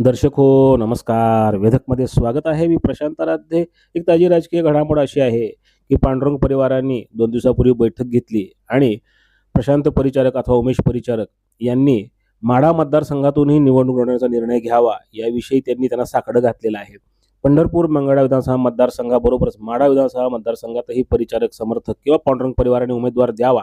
दर्शक हो नमस्कार. वेधकमध्ये स्वागत आहे. मी प्रशांत आराध्ये. एक ताजी राजकीय घडामोड अशी आहे की पांडुरंग परिवारांनी दोन दिवसापूर्वी बैठक घेतली आणि प्रशांत परिचारक अथवा उमेश परिचारक यांनी माढा मतदारसंघातूनही निवडणूक लढवण्याचा निर्णय घ्यावा याविषयी त्यांनी त्यांना साकडं घातलेलं आहे. पंढरपूर मंगळा विधानसभा मतदारसंघाबरोबरच माढा विधानसभा मतदारसंघातही परिचारक समर्थक किंवा पांडुरंग परिवाराने उमेदवार द्यावा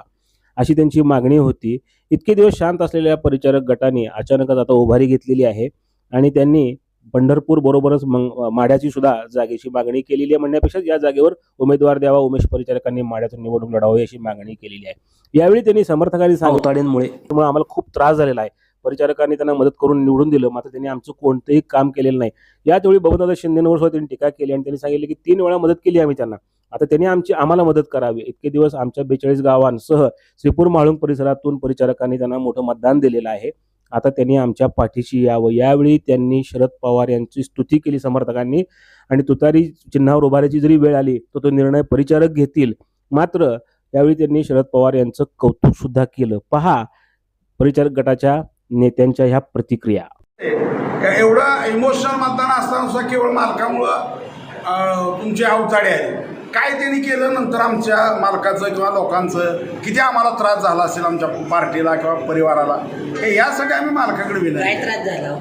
अशी त्यांची मागणी होती. इतके दिवस शांत असलेल्या परिचारक गटाने अचानकच आता उभारी घेतलेली आहे. आणि त्यांनी पंढरपूर बरोबरच मग माढ्याची सुद्धा जागेची मागणी केलेली आहे म्हणण्यापेक्षा या जागेवर उमेदवार द्यावा उमेश परिचारकांनी माढ्यातून निवडणूक लढावी अशी मागणी केलेली आहे. यावेळी त्यांनी समर्थकांनी सांगताड्यांमुळे त्यामुळे आम्हाला खूप त्रास झालेला आहे. परिचारकांनी त्यांना मदत करून निवडून दिलं मात्र त्यांनी आमचं कोणतंही काम केलेलं नाही. याच वेळी बबनदादा शिंदेवर सुद्धा त्यांनी टीका केली आणि त्यांनी सांगितले की तीन वेळा मदत केली आम्ही त्यांना. आता त्यांनी आमची आम्हाला मदत करावी. इतके दिवस आमच्या बेचाळीस गावांसह श्रीपूर म्हाळुंग परिसरातून परिचारकांनी त्यांना मोठं मतदान दिलेलं आहे. आता त्यांनी आमच्या पाठीशी यावं. यावेळी त्यांनी शरद पवार यांची स्तुती केली समर्थकांनी. आणि तुतारी चिन्हावर उभारायची जरी वेळ आली तर तो निर्णय परिचारक घेतील. मात्र यावेळी त्यांनी शरद पवार यांचं कौतुक सुद्धा केलं. पहा परिचारक गटाच्या नेत्यांच्या ह्या प्रतिक्रिया. एवढं इमोशनल मतदान असताना सुद्धा केवळ मालकामुळं तुमचे अवताडे काय त्यांनी केलं नंतर आमच्या मालकाचं किंवा लोकांचं? किती आम्हाला त्रास झाला असेल आमच्या पार्टीला किंवा परिवाराला? हे यासाठी आम्ही मालकाकडे काय विनंती त्रास झाला?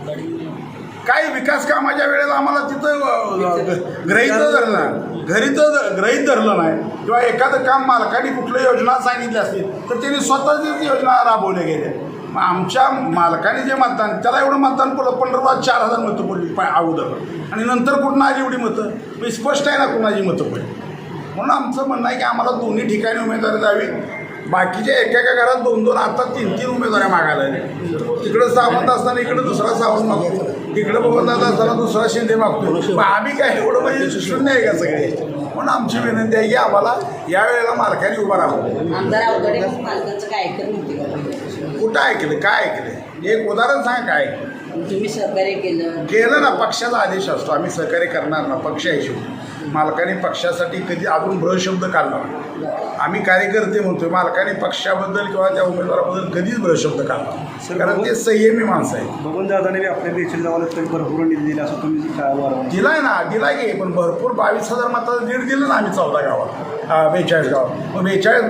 काही विकास कामाच्या वेळेला आम्हाला तिथं अं, गृहीत धरलं नाही. घरी तर गृहीत धरलं नाही. किंवा एखादं काम मालकाने कुठलं योजना सांगितली असतील तर त्यांनी स्वतःच योजना राबवल्या गेल्या. मग आमच्या मालकाने जे मतदान त्याला एवढं मतदान पडलं पंधरा चार हजार मतं पडली पा अगोदर. आणि नंतर कुठं आली एवढी मतं? मी स्पष्ट आहे ना कुणाची मतं पडली. म्हणून आमचं म्हणणं आहे की आम्हाला दोन्ही ठिकाणी उमेदवारी द्यावी. बाकीच्या एका एका घरात दोन दोन आता तीन तीन उमेदवाऱ्या मागायला. तिकडं सावंत असताना इकडं दुसरा सावंत मागतो इकडं बघत असताना दुसरा शिंदे मागतो मग आम्ही काय एवढं म्हणजे शून्य आहे का सगळे? म्हणून आमची विनंती आहे की आम्हाला या वेळेला मालकाने उभा का? कुठं ऐकलं? काय ऐकलं? एक उदाहरण सांग काय ऐकलं? तुम्ही सहकार्य केलं. केलं ना पक्षाचा आदेश असतो. आम्ही सहकार्य करणार ना पक्ष आहे मालकाने पक्षासाठी कधी अजून भ्र शब्द काढला नाही. आम्ही कार्यकर्ते म्हणतोय मालकाने पक्षाबद्दल किंवा त्या उमेदवाराबद्दल कधीच भ्र शब्द काढला. कारण ते संयमी माणसं आहे बबन दादाने बी आपल्या बेचाळीस गावाला तरी भरपूर निधी दिला असं तुम्ही दिलाय ना दिलाय की पण भरपूर बावीस हजार मताचं लीड दिलं ना आम्ही चौदा गावात हा, बेचाळीस गावात मग बेचाळीस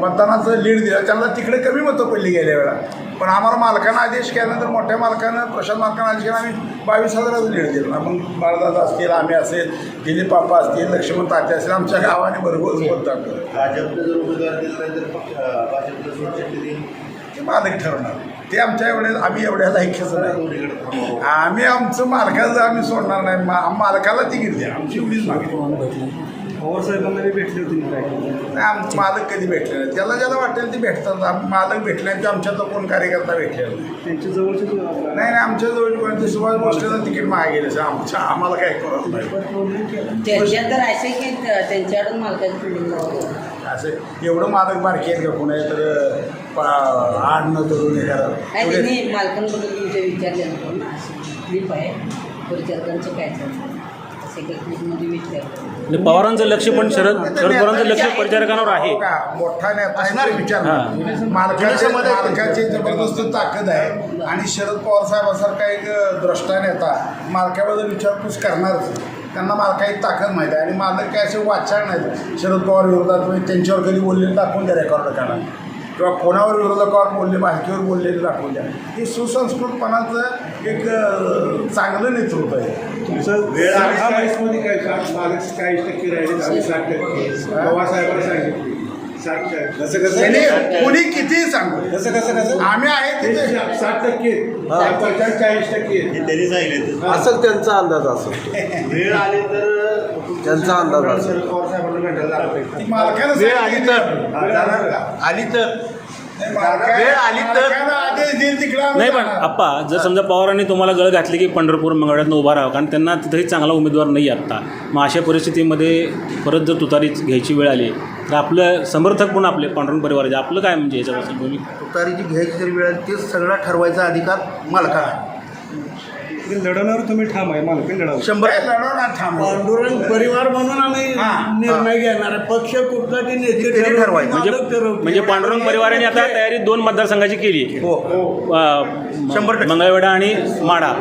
मतदानाचं लीड दिलं. त्यांना तिकडे कमी मतं पडली गेल्या वेळा. पण आम्हाला मालकानं आदेश केल्यानंतर मोठ्या मालकानं प्रशांत मालकानं आदेश केला आम्ही बावीस हजाराचं लीड दिलं. ना मग बाळदादा असतील आम्ही असेल दिलीप बाप्पा असतील लक्ष्मण तात्या असतील आमच्या गावाने भरपूर मत टाकलं भाजपनं जर उमेदवार दिला नाही तर ते मालक ठरवणार ते आमच्या एवढ्या आम्ही एवढ्या लायकीचं नाही. आम्ही आमचं मालकाचं आम्ही सोडणार नाही. मा मालकाला तिकीट द्या. आमची एवढीच मागणी. पवार साहेबांना बी भेटले होते मी काय? नाही आम मालक कधी भेटले नाही त्याला ज्याला वाटेल ते भेटतात. आम- मालक भेटल्यानंतर आमच्यात कोण कार्यकर्ता भेटलेला नाही त्यांच्या जवळचे आपला- नाही नाही आमच्या जवळ कोणते सुभाष भोसलेला तिकीट मागे गेले. आमच्या आम्हाला काय कळत नाही. त्यांच्यात तर असे की त- त्यांच्याकडून मालकाचं लावलं असं एवढं मालक बारकी आहेत का? कोणा तर पा- आडणं करून हे करा नाही एवढे- त्यांनी मालकांबद्दल तुमच्या विचारले ना असं. क्लिप आहे. परिचारकांचं काय चालतं म्हणजे पवारांचं लक्ष पण शरद शरद पवारांचं लक्ष परिचारकांवर आहे. हो का? मोठा नेता आहे तो विचार हां. मालकाचे जबरदस्त ताकद आहे. आणि शरद पवार साहेबासारखा एक द्रष्टा नेता मालकाबद्दल विचारपूस करणारच. त्यांना मालकाची ताकद माहीत आहे. आणि मालक काय असे वाचाळ नाहीत. शरद पवार विरोधात म्हणजे त्यांच्यावर कधी बोललेले दाखवून द्या रेकॉर्ड काढा. किंवा कोणावर विरोधकावर बोलले मालकीवर बोललेले दाखवून द्या. हे सुसंस्कृतपणाचं एक चांगलं नेतृत्व आहे. तुमचं वेळ हा, चाळीसमध्ये काय मालक चाळीस टक्के राहिले आम्ही साठ टक्के. पवारसाहेबांनी सांगितले. कसं कसं कोणी कितीही सांगू. कसं कसं कसं आम्ही आहे साठ टक्के. चाळीस टक्के. त्यांनी सांगितले. असेल त्यांचा अंदाज असेल वेळ आली तर त्यांचा अंदाज असेल. वेळ आली. तर? आली तर नाही, मालका- वेळ आली तर- मालकानं आदेश देईल तिकडे आम्ही नाही पण. आप्पा जर समजा पवारांनी तुम्हाला गळ घातली की पंढरपूर मंगळ्यातनं उभा राहावं कारण त्यांना तिथंही चांगला उमेदवार नाही आत्ता मग अशा परिस्थितीमध्ये परत जर तुतारी घ्यायची वेळ आली तर आपलं समर्थक पण आपले पांडुरंग परिवाराचे आपलं काय म्हणजे याच्यापासून भूमिका तुतारीची घ्यायची जरी वेळ आली, ते सगळा ठरवायचा अधिकार मालकाला आहे. ते लढवणार तुम्ही ठाम आहे मालकी लढावं शंभर लढवणार ठाम. पांडुरंग परिवार म्हणून आम्ही हां, निर्णय घेणार आहे. पक्ष कुठला की नेते ठरवतील, ठरवायचे. म्हणजे मालक ठरवतील. म्हणजे पांडुरंग परिवाराने आता तयारी दोन मतदारसंघाची केली. हो. शंभर टक्के. मंगळवेढा आणि माढा.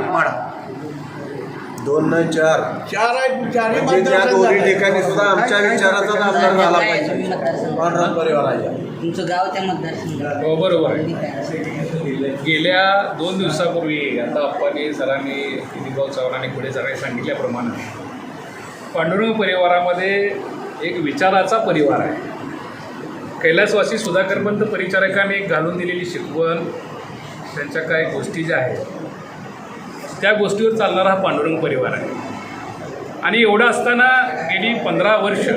दोन न चार. चार आहेत चारही म्हणजे त्या दोन्ही. ठिकाणी सुद्धा आमच्या विचाराचा आमदार झाला पाहिजे. मतदारसंघ पांडुरंग परिवाराच्या तुमचं गाव त्या मतदारसंघात? हो बरोबर आहे? गेल्या दोन दिवसापूर्वी आता अप्पानी सरांनी दिलीपभाऊ चव्हाणांनी पुढे सरांनी सांगितल्याप्रमाणे पांडुरंग परिवारामध्ये एक विचाराचा परिवार आहे. कैलासवासी सुधाकरपंत परिचारकाने एक घालून दिलेली शिकवण त्यांच्या काही गोष्टी ज्या आहेत त्या गोष्टीवर चालणारा हा पांडुरंग परिवार आहे. आणि एवढं असताना गेली पंधरा वर्ष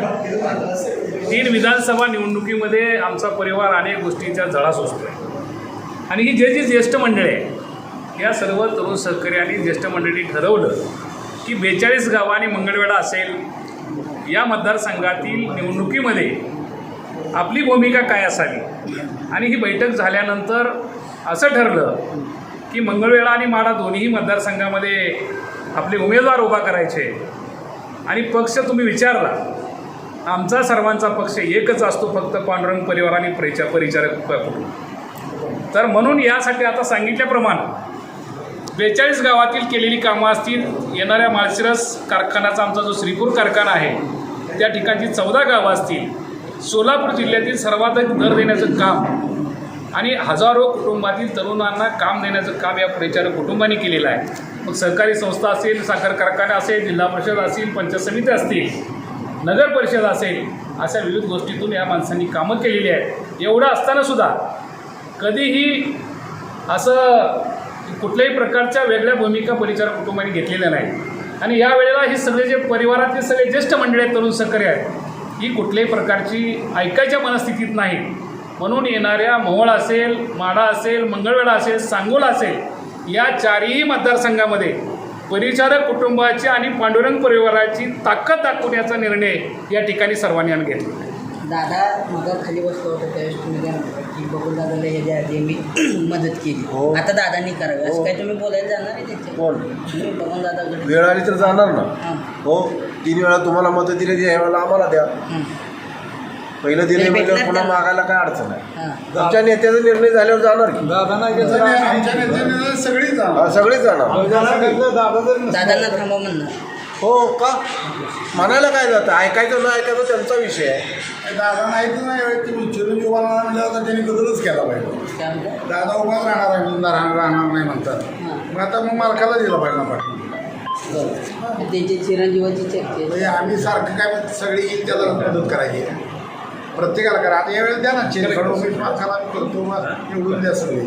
तीन विधानसभा निवडणुकीमध्ये आमचा परिवार अनेक गोष्टींच्या झळा सोसतो आहे आणि ही जे जी ज्येष्ठ मंडळी आहे या सर्व तरुण सहकारी ज्येष्ठ मंडळी ठरवलं की बेचाळीस गावं मंगळवेढा असेल या मतदारसंघातील निवडणुकीमध्ये आपली भूमिका काय असावी? आणि ही बैठक झाल्यानंतर असं ठरलं की मंगळवेढा आणि माडा दोन्ही मतदारसंघामध्ये आपले उमेदवार उभा करायचे. आणि पक्ष तुम्ही विचारला. आमचा सर्वांचा पक्ष एकच असतो फक्त पांडुरंग परिवार आणि परिचा परिचारक तर म्हणून यासाठी आता सांगितल्याप्रमाणे बेचाळीस गावातील केलेली कामं असतील येणाऱ्या माळशिरस कारखान्याचा आमचा जो श्रीपूर कारखाना आहे त्या ठिकाणची चौदा गावं असतील. सोलापूर जिल्ह्यातील सर्वाधिक दर देण्याचं काम आणि हजारो कुटुंबातील तरुणांना काम देण्याचं काम या परिचार कुटुंबाने केलेलं आहे. मग सहकारी संस्था असेल साखर कारखाना असेल जिल्हा परिषद असेल पंचायत समिती असतील नगर परिषद असेल अशा विविध गोष्टीतून या माणसांनी कामं केलेली आहेत. एवढं असतानासुद्धा कधीही असं कुठल्याही प्रकारच्या वेगळ्या भूमिका परिचार कुटुंबाने घेतलेल्या नाही आणि या वेळेला हे सगळे जे परिवारातले सगळे ज्येष्ठ मंडळी आहेत तरुण सहकारी आहेत ही कुठल्याही प्रकारची ऐकायच्या मनस्थितीत नाही म्हणून येणाऱ्या मोहोळ असेल माडा असेल मंगळवेढा असेल सांगोला असेल या चारही मतदारसंघामध्ये परिचारक कुटुंबाची आणि पांडुरंग परिवाराची ताकद दाखवण्याचा निर्णय या ठिकाणी सर्वांनी आम्ही घेतला. दादा मग खाली बसलो होतो त्यावेळेस तुम्ही काय म्हणता की बघून दादाला ह्याच्या आधी मी मदत केली. हो. आता दादांनी करावी. असं हो. काय तुम्ही बोलायला जाणार आहे त्याच्या कोण? तुम्ही बघून दादाकडे वेळ आली तर जाणार ना. हां. हो तीन वेळा तुम्हाला मदत दिली ह्या वेळेला आम्हाला द्या. हां. पहिलं दिले म्हणजे पुन्हा. मागायला काय अडचण आहे? हां. आमच्या नेत्याचा निर्णय झाल्यावर जाणार की? आमच्या नेत्याने सगळीच जाणार. हा, सगळेच जाणार. दादा जर थांबा म्हणणार हो का? म्हणायला काय जातं? ऐकायचं न ऐकायचं त्यांचा विषय आहे. दादा नाही तर नाही वेळ तुम्ही चिरंजीव उभा राहणार म्हणल्यावर तर त्यांनी बदलच केला पाहिजे. काय म्हणतात दादा उभाच राहणार आहे म्हणून राहणार राहणार नाही म्हणतात. हां. मग आता मग मालकाला दिला पाहिजे ना पाठी बरं. त्यांची चिरंजीवाची चर्चा आहे. म्हणजे आम्ही सारखं काय म्हणतो, सगळी येईल त्याला मदत करायची प्रत्येकाला करा. आता यावेळेस द्या ना चेंज आम्ही करतो मग निवडून द्या सगळी.